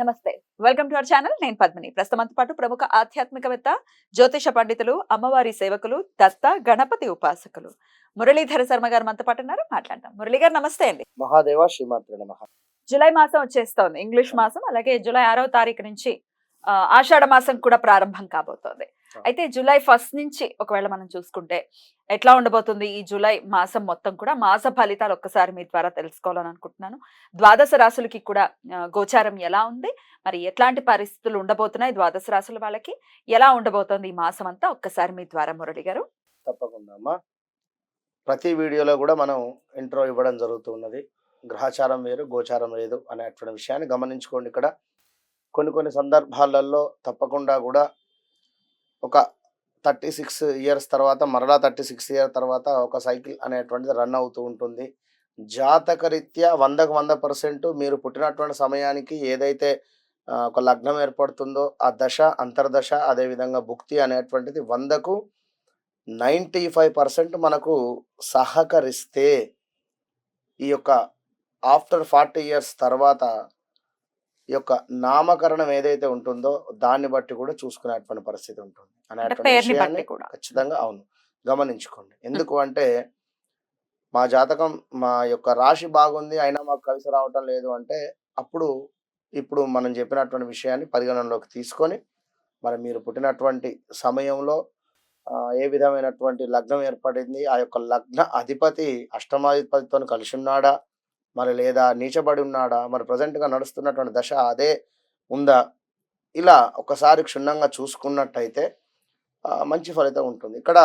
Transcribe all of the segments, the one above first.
నమస్తే. Welcome to our channel నేను పద్మిని. ప్రస్తుతంతో పాటు ప్రముఖ ఆధ్యాత్మికవేత్త జ్యోతిష పండితులు అమ్మవారి సేవకులు దత్త గణపతి ఉపాసకులు. మురళీధర శర్మ గారు మనతో పాటు ఉన్నారు. మాట్లాడదాం. మురళి గారు నమస్తే అండి. మహాదేవ శ్రీమాత్ర నమ. జూలై మాసం వచ్చేస్తోంది. ఇంగ్లీష్ మాసం అలాగే జూలై ఆరవ తారీఖు నుంచి ఆషాఢ మాసం కూడా ప్రారంభం కాబోతోంది. అయితే జూలై ఫస్ట్ నుంచి ఒకవేళ మనం చూసుకుంటే ఎట్లా ఉండబోతుంది ఈ జూలై మాసం మొత్తం కూడా మాస ఫలితాలు ఒక్కసారి మీ ద్వారా తెలుసుకోవాలని అనుకుంటున్నాను ద్వాదశ రాశులకి కూడా గోచారం ఎలా ఉంది? మరి ఎట్లాంటి పరిస్థితులు ఉండబోతున్నాయి ద్వాదశ రాశుల వాళ్ళకి? ఎలా ఉండబోతోంది ఈ మాసం అంతా? ఒక్కసారి మీ ద్వారా మురళి గారు. తప్పకుండా అమ్మా. ప్రతి వీడియోలో కూడా మనం ఇంట్రో ఇవ్వడం జరుగుతున్నది. గ్రహచారం వేరు గోచారం లేదు అనేటువంటి విషయాన్ని గమనించుకోండి ఇక్కడ. కొన్ని కొన్ని సందర్భాలలో తప్పకుండా కూడా ఒక థర్టీ సిక్స్ ఇయర్స్ తర్వాత మరలా థర్టీ సిక్స్ ఇయర్ తర్వాత ఒక సైకిల్ అనేటువంటిది రన్ అవుతూ ఉంటుంది. జాతకరీత్యా వందకు వంద పర్సెంట్ మీరు పుట్టినటువంటి సమయానికి ఏదైతే ఒక లగ్నం ఏర్పడుతుందో ఆ దశ అంతర్దశ అదేవిధంగా భుక్తి అనేటువంటిది వందకు నైంటీ ఫైవ్ పర్సెంట్ మనకు సహకరిస్తే ఈ యొక్క ఆఫ్టర్ ఫార్టీ ఇయర్స్ తర్వాత ఈ యొక్క నామకరణం ఏదైతే ఉంటుందో దాన్ని బట్టి కూడా చూసుకునేటువంటి పరిస్థితి ఉంటుంది. అనేటువంటి విషయాన్ని ఖచ్చితంగా అవును. గమనించుకోండి. ఎందుకు అంటే మా జాతకం మా యొక్క రాశి బాగుంది అయినా మాకు కలిసి రావటం లేదు అంటే అప్పుడు ఇప్పుడు మనం చెప్పినటువంటి విషయాన్ని పరిగణనలోకి తీసుకొని మరి మీరు పుట్టినటువంటి సమయంలో ఏ విధమైనటువంటి లగ్నం ఏర్పడింది ఆ యొక్క లగ్న అధిపతి అష్టమాధిపతితో కలిసి ఉన్నాడా మరి లేదా నీచబడి ఉన్నాడా మరి ప్రజెంట్గా నడుస్తున్నటువంటి దశ అదే ఉందా? ఇలా ఒకసారి క్షుణ్ణంగా చూసుకున్నట్టయితే మంచి ఫలితం ఉంటుంది. ఇక్కడ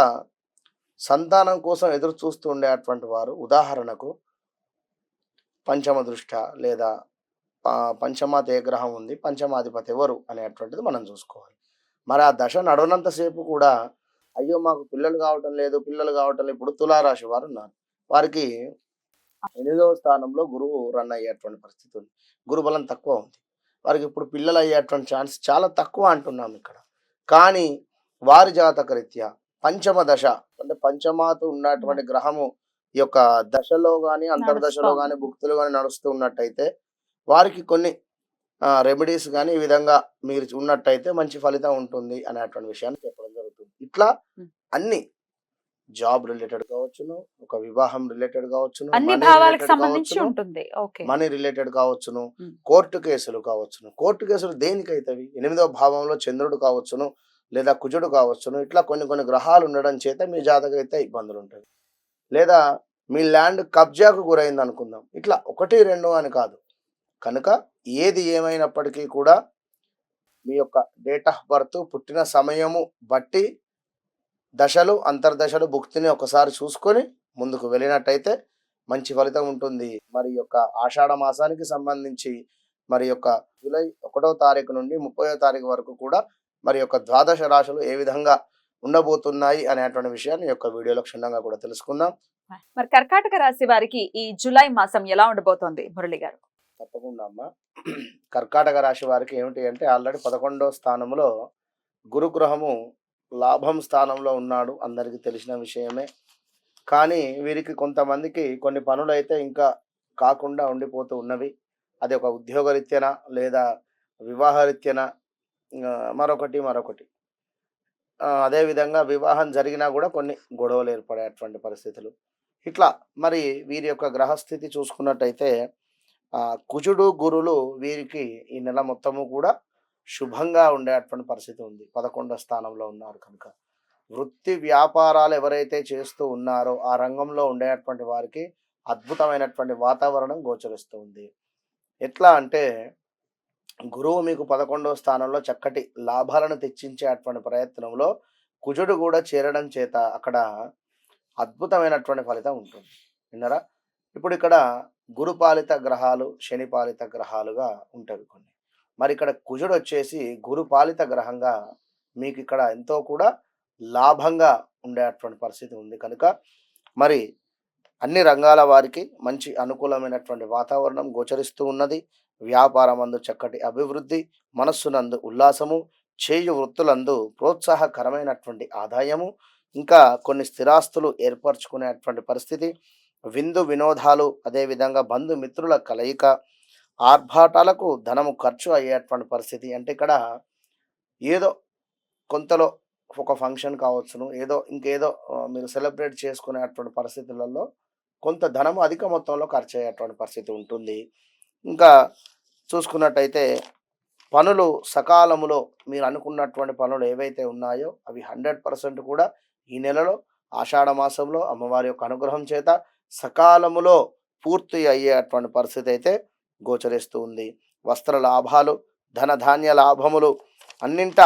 సంతానం కోసం ఎదురు చూస్తూ ఉండేటువంటి వారు ఉదాహరణకు పంచమ దృష్ట లేదా పంచమాత ఏ గ్రహం ఉంది పంచమాధిపతి ఎవరు అనేటువంటిది మనం చూసుకోవాలి. మరి ఆ దశ నడవనంతసేపు కూడా అయ్యో మాకు పిల్లలు కావటం లేదు పిల్లలు కావటం లేదు ఇప్పుడు తులారాశి వారు ఉన్నారు. వారికి ఎనిమిదవ స్థానంలో గురువు రన్ అయ్యేటువంటి పరిస్థితి ఉంది. గురు బలం తక్కువ ఉంది. వారికి ఇప్పుడు పిల్లలు అయ్యేటువంటి ఛాన్స్ చాలా తక్కువ అంటున్నాం ఇక్కడ. కానీ వారి జాతక రీత్యా పంచమ దశ అంటే పంచమాత ఉన్నటువంటి గ్రహము ఈ యొక్క దశలో గాని అంతర్దశలో. గాని భుక్తులు గాని నడుస్తూ ఉన్నట్టయితే వారికి కొన్ని రెమెడీస్ కానీ ఈ విధంగా మీరు ఉన్నట్టయితే మంచి ఫలితం ఉంటుంది అనేటువంటి విషయాన్ని చెప్పడం జరుగుతుంది. ఇట్లా. అన్ని జాబ్ రిలేటెడ్ కావచ్చును ఒక వివాహం రిలేటెడ్ కావచ్చును అన్ని భావాలకు సంబంధించి ఉంటుంది. మనీ రిలేటెడ్ కావచ్చును. కోర్టు కేసులు కావచ్చును. కోర్టు కేసులు దేనికైతవి ఎనిమిదవ భావంలో చంద్రుడు కావచ్చును లేదా కుజుడు కావచ్చును. ఇట్లా కొన్ని కొన్ని గ్రహాలు ఉండడం చేత మీ జాతకం అయితే ఇబ్బందులు ఉంటాయి. లేదా మీ ల్యాండ్ కబ్జాకు గురైంది అనుకుందాం. ఇట్లా ఒకటి రెండు అని కాదు. కనుక ఏది ఏమైనప్పటికీ కూడా మీ యొక్క డేట్ ఆఫ్ బర్త్ పుట్టిన సమయము బట్టి దశలు అంతర్దశలు భుక్తిని ఒకసారి చూసుకొని ముందుకు వెళ్ళినట్టయితే మంచి ఫలితం ఉంటుంది. మరి యొక్క ఆషాఢ మాసానికి సంబంధించి మరి యొక్క జూలై ఒకటో తారీఖు నుండి ముప్పయో తారీఖు వరకు కూడా మరి యొక్క ద్వాదశ రాశులు ఏ విధంగా ఉండబోతున్నాయి అనేటువంటి విషయాన్ని యొక్క వీడియోలో క్షుణ్ణంగా కూడా తెలుసుకుందాం. మరి కర్కాటక రాశి వారికి ఈ జూలై మాసం ఎలా ఉండబోతోంది? మురళి గారు. తప్పకుండా అమ్మ. కర్కాటక రాశి వారికి ఏమిటి అంటే ఆల్రెడీ పదకొండవ స్థానంలో గురుగ్రహము లాభం స్థానంలో ఉన్నాడు అందరికీ తెలిసిన విషయమే. కానీ వీరికి కొంతమందికి కొన్ని పనులు అయితే ఇంకా కాకుండా ఉండిపోతూ ఉన్నవి. అది ఒక ఉద్యోగరీత్యన లేదా వివాహరీత్యన? మరొకటి మరొకటి. అదేవిధంగా వివాహం జరిగినా కూడా కొన్ని గొడవలు ఏర్పడేటువంటి పరిస్థితులు. ఇట్లా మరి వీరి యొక్క గ్రహస్థితి చూసుకున్నట్టయితే కుజుడు గురులు వీరికి ఈ నెల మొత్తము కూడా శుభంగా ఉండేటువంటి పరిస్థితి ఉంది. పదకొండో స్థానంలో ఉన్నారు కనుక. వృత్తి వ్యాపారాలు ఎవరైతే చేస్తూ ఉన్నారో ఆ రంగంలో ఉండేటువంటి వారికి అద్భుతమైనటువంటి వాతావరణం గోచరిస్తూ ఉంది. ఎట్లా అంటే గురువు మీకు పదకొండవ స్థానంలో చక్కటి లాభాలను తెచ్చించేటువంటి ప్రయత్నంలో కుజుడు కూడా చేరడం చేత అక్కడ అద్భుతమైనటువంటి ఫలితం ఉంటుంది. విన్నారా? ఇప్పుడు ఇక్కడ గురుపాలిత గ్రహాలు శనిపాలిత గ్రహాలుగా ఉంటారు కొన్ని. మరి ఇక్కడ కుజుడు వచ్చేసి గురుపాలిత గ్రహంగా మీకు ఇక్కడ ఎంతో కూడా లాభంగా ఉండేటువంటి పరిస్థితి ఉంది కనుక మరి అన్ని రంగాల వారికి మంచి అనుకూలమైనటువంటి వాతావరణం గోచరిస్తూ ఉన్నది. వ్యాపారమందు చక్కటి అభివృద్ధి మనస్సునందు ఉల్లాసము చేయు వృత్తులందు ప్రోత్సాహకరమైనటువంటి ఆదాయము ఇంకా కొన్ని స్థిరాస్తులు ఏర్పరచుకునేటువంటి పరిస్థితి విందు వినోదాలు అదేవిధంగా బంధుమిత్రుల కలయిక ఆర్భాటాలకు ధనము ఖర్చు అయ్యేటువంటి పరిస్థితి. అంటే ఇక్కడ ఏదో కొంతలో ఒక ఫంక్షన్ కావచ్చును ఏదో ఇంకేదో మీరు సెలబ్రేట్ చేసుకునేటువంటి పరిస్థితులలో కొంత ధనము అధిక మొత్తంలో ఖర్చు అయ్యేటువంటి పరిస్థితి ఉంటుంది. ఇంకా చూసుకున్నట్టయితే పనులు సకాలములో మీరు అనుకున్నటువంటి పనులు ఏవైతే ఉన్నాయో అవి హండ్రెడ్ పర్సెంట్ కూడా ఈ నెలలో ఆషాఢ మాసంలో అమ్మవారి యొక్క అనుగ్రహం చేత సకాలములో పూర్తి అయ్యేటువంటి పరిస్థితి అయితే గోచరిస్తూ ఉంది. వస్త్ర లాభాలు ధన ధాన్య లాభములు అన్నింట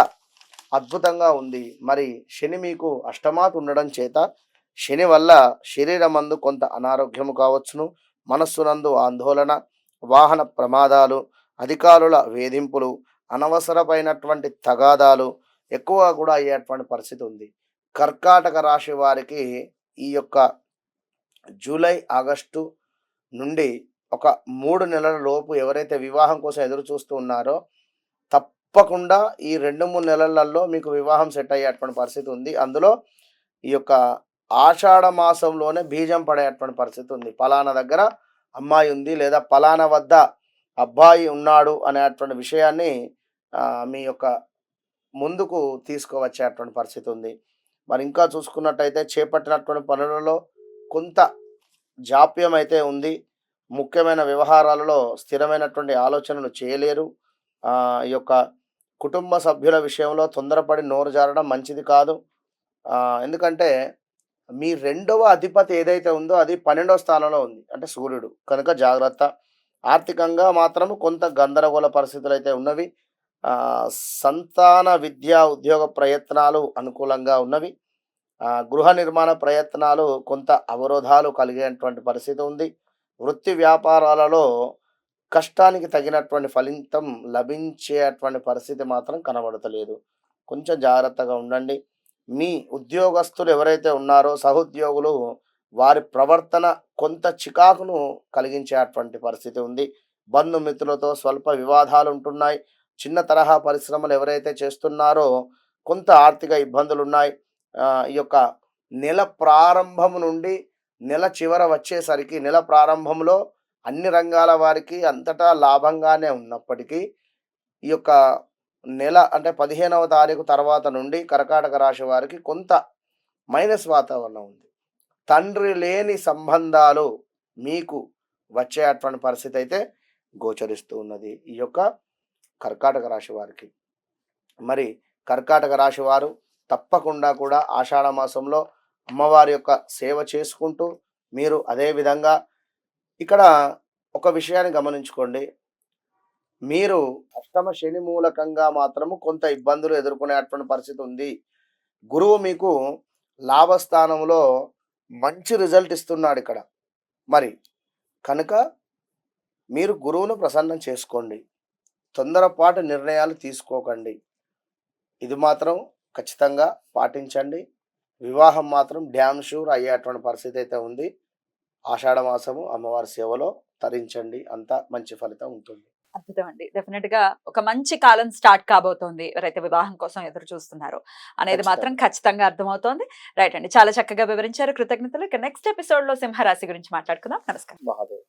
అద్భుతంగా ఉంది. మరి శని మీకు అష్టమాత్ ఉండడం చేత శని వల్ల శరీరమందు కొంత అనారోగ్యము కావచ్చును. మనస్సునందు ఆందోళన వాహన ప్రమాదాలు అధికారుల వేధింపులు అనవసరమైనటువంటి తగాదాలు ఎక్కువగా కూడా అయ్యేటువంటి పరిస్థితి ఉంది. కర్కాటక రాశి వారికి ఈ యొక్క జూలై ఆగస్టు నుండి ఒక మూడు నెలల లోపు ఎవరైతే వివాహం కోసం ఎదురు చూస్తూ ఉన్నారో తప్పకుండా ఈ రెండు మూడు నెలలలో మీకు వివాహం సెట్ అయ్యేటువంటి పరిస్థితి ఉంది. అందులో ఈ యొక్క ఆషాఢ మాసంలోనే బీజం పడేటువంటి పరిస్థితి ఉంది. పలానా దగ్గర అమ్మాయి ఉంది లేదా పలానా వద్ద అబ్బాయి ఉన్నాడు అనేటువంటి విషయాన్ని మీ యొక్క ముందుకు తీసుకువచ్చేటువంటి పరిస్థితి ఉంది. మరి ఇంకా చూసుకున్నట్టయితే చేపట్టినటువంటి పనులలో కొంత జాప్యం అయితే ఉంది. ముఖ్యమైన వ్యవహారాలలో స్థిరమైనటువంటి ఆలోచనలు చేయలేరు. ఈ యొక్క కుటుంబ సభ్యుల విషయంలో తొందరపడి నోరు జారడం మంచిది కాదు. ఎందుకంటే మీ రెండవ అధిపతి ఏదైతే ఉందో అది పన్నెండవ స్థానంలో ఉంది. అంటే సూర్యుడు. కనుక జాగ్రత్త. ఆర్థికంగా మాత్రము కొంత గందరగోళ పరిస్థితులు అయితే ఉన్నవి సంతాన విద్యా ఉద్యోగ ప్రయత్నాలు అనుకూలంగా ఉన్నవి. గృహ నిర్మాణ ప్రయత్నాలు కొంత అవరోధాలు కలిగేటువంటి పరిస్థితి ఉంది. వృత్తి వ్యాపారాలలో కష్టానికి తగినటువంటి ఫలితం లభించేటువంటి పరిస్థితి మాత్రం కనబడతలేదు. కొంచెం జాగ్రత్తగా ఉండండి. మీ ఉద్యోగస్తులు ఎవరైతే ఉన్నారో సహోద్యోగులు వారి ప్రవర్తన కొంత చికాకును కలిగించేటువంటి పరిస్థితి ఉంది. బంధుమిత్రులతో స్వల్ప వివాదాలు ఉంటున్నాయి. చిన్న తరహా పరిశ్రమలు ఎవరైతే చేస్తున్నారో కొంత ఆర్థిక ఇబ్బందులు ఉన్నాయి ఈ యొక్క నెల ప్రారంభం నుండి నెల చివర వచ్చేసరికి నెల ప్రారంభంలో అన్ని రంగాల వారికి అంతటా లాభంగానే ఉన్నప్పటికీ ఈ యొక్క నెల అంటే పదిహేనవ తారీఖు తర్వాత నుండి కర్కాటక రాశి వారికి కొంత మైనస్ వాతావరణం ఉంది. తండ్రి లేని సంబంధాలు మీకు వచ్చేటువంటి పరిస్థితి అయితే గోచరిస్తూ ఉన్నది. ఈ యొక్క కర్కాటక రాశి వారికి. మరి కర్కాటక రాశి వారు తప్పకుండా కూడా ఆషాఢ మాసంలో అమ్మవారి యొక్క సేవ చేసుకుంటూ మీరు అదే విధంగా ఇక్కడ ఒక విషయాన్ని గమనించుకోండి. మీరు అష్టమ శని మూలకంగా మాత్రము కొంత ఇబ్బందులు ఎదుర్కొనేటువంటి పరిస్థితి ఉంది. గురువు మీకు లాభస్థానంలో మంచి రిజల్ట్ ఇస్తున్నాడు ఇక్కడ. మరి కనుక మీరు గురువును ప్రసన్నం చేసుకోండి. తొందరపాటు నిర్ణయాలు తీసుకోకండి. ఇది మాత్రం ఖచ్చితంగా పాటించండి. వివాహం మాత్రం డ్యామ్ షూర్ అయ్యేటువంటి పరిస్థితి అయితే ఉంది. ఆషాఢ మాసము అమ్మవారి సేవలో తరించండి. అంతా మంచి ఫలితం ఉంటుంది. అద్భుతం అండి. డెఫినెట్గా ఒక మంచి కాలం స్టార్ట్ కాబోతోంది. ఎవరైతే వివాహం కోసం ఎదురు చూస్తున్నారో అనేది మాత్రం ఖచ్చితంగా అర్థమవుతోంది. రైట్ అండి. చాలా చక్కగా వివరించారు. కృతజ్ఞతలు. ఇక నెక్స్ట్ ఎపిసోడ్లో సింహరాశి గురించి మాట్లాడుకుందాం. నమస్కారం. మహాదేవ్.